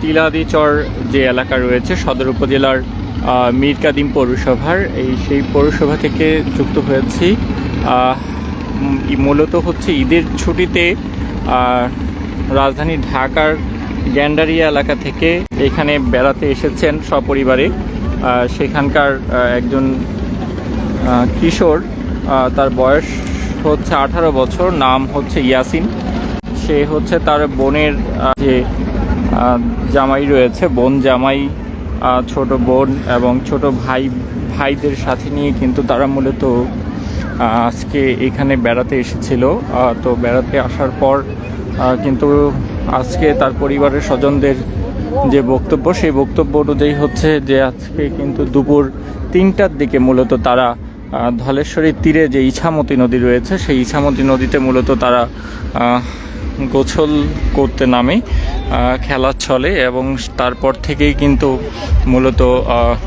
তিলাদিচর যে এলাকা রয়েছে, সদর উপজেলার মীরকাদিম পৌরসভার, এই সেই পৌরসভা থেকে যুক্ত হয়েছি। মূলত হচ্ছে ঈদের ছুটিতে রাজধানী ঢাকার গ্যান্ডারিয়া এলাকা থেকে এখানে বেড়াতে এসেছেন সপরিবারে। সেখানকার একজন কিশোর তার বয়স হচ্ছে আঠারো বছর, নাম হচ্ছে ইয়াসিন। সে হচ্ছে তার বোনের যে জামাই রয়েছে, বোন জামাই ছোট বোন এবং ছোট ভাই, ভাইদের সাথে নিয়ে কিন্তু তারা মূলত আজকে এখানে বেড়াতে এসেছিল। তো বেড়াতে আসার পর কিন্তু আজকে তার পরিবারের স্বজনদের যে বক্তব্য, সেই বক্তব্য অনুযায়ী হচ্ছে যে আজকে কিন্তু দুপুর তিনটার দিকে মূলত তারা ধলেশ্বরীর তীরে যে ইছামতি নদী রয়েছে, সেই ইছামতি নদীতে মূলত তারা গোসল করতে নামে খেলার ছলে এবং তারপর থেকেই কিন্তু মূলত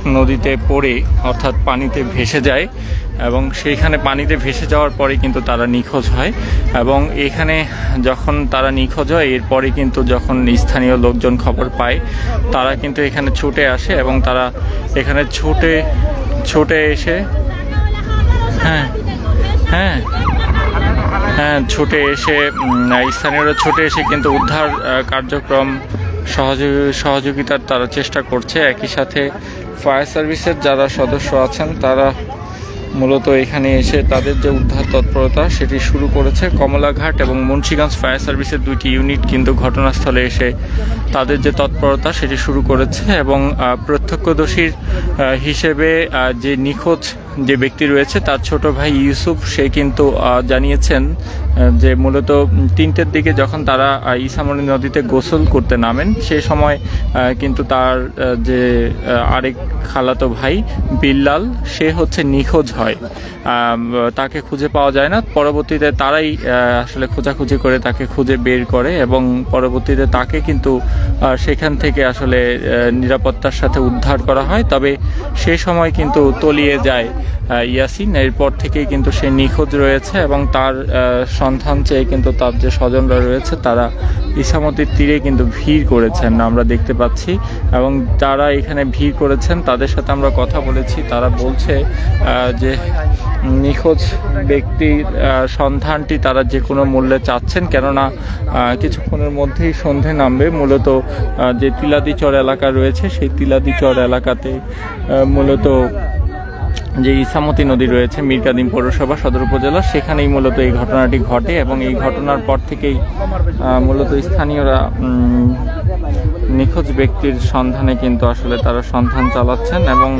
নদীতে পড়ে অর্থাৎ পানিতে ভেসে যায় এবং সেইখানে পানিতে ভেসে যাওয়ার পরে কিন্তু তারা নিখোঁজ হয় এবং এখানে যখন তারা নিখোঁজ হয়, এরপরে কিন্তু যখন স্থানীয় লোকজন খবর পায়, তারা কিন্তু এখানে ছুটে আসে এবং তারা এখানে ছুটে ছুটে এসে হ্যাঁ হ্যাঁ ছুটে এসে স্থানীয়রা ছুটে এসে কিন্তু উদ্ধার কার্যক্রম সহযোগ, সহযোগিতার তারা চেষ্টা করছে। একই সাথে ফায়ার সার্ভিসের যারা সদস্য আছেন, তারা মূলত এখানে এসে তাদের যে উদ্ধার তৎপরতা, সেটি শুরু করেছে। কমলাঘাট এবং মুন্সিগঞ্জ ফায়ার সার্ভিসের দুইটি ইউনিট কিন্তু ঘটনাস্থলে এসে তাদের যে তৎপরতা, সেটি শুরু করেছে এবং প্রত্যক্ষদর্শীর হিসেবে যে নিখোঁজ যে ব্যক্তি রয়েছে তার ছোট ভাই ইউসুফ সে কিন্তু জানিয়েছেন যে মূলত তিনটের দিকে যখন তারা আহ, ইসামণি নদীতে গোসল করতে নামেন সে সময় কিন্তু তার যে আরেক খালাতো ভাই বিল্লাল সে হচ্ছে নিখোঁজ হয়। তাকে খুঁজে পাওয়া যায় না। পরবর্তীতে তারাই আসলে খোঁজাখুঁজি করে তাকে খুঁজে বের করে এবং পরবর্তীতে তাকে কিন্তু সেখান থেকে আসলে নিরাপত্তার সাথে উদ্ধার করা হয়। তবে সে সময় কিন্তু তলিয়ে যায় ইয়াসিন। এরপর থেকেই কিন্তু সে নিখোঁজ রয়েছে এবং তার সন্ধান চেয়ে কিন্তু তার যে স্বজনরা রয়েছে, তারা ইসামতির তীরে কিন্তু ভিড় করেছেন, আমরা দেখতে পাচ্ছি। এবং যারা এখানে ভিড় করেছেন, তাদের সাথে আমরা কথা বলেছি। তারা বলছে যে নিখোঁজ ব্যক্তির সন্ধানটি তারা যে কোনো মূল্যে চাচ্ছেন, কেননা কিছুক্ষণের মধ্যেই সন্ধে নামবে। মূলত যে তিলাদিচর এলাকা রয়েছে, সেই তিলাদিচর এলাকাতে মূলত যে ইসামতি নদী রয়েছে মিরকাদিম পৌরসভা সদর উপজেলা, সেখানেই মূলত এই ঘটনাটি ঘটে এবং এই ঘটনার পর থেকেই মূলত স্থানীয়রা নিখোঁজ ব্যক্তির সন্ধানে কিন্তু আসলে তারা সন্ধান চালাচ্ছেন এবং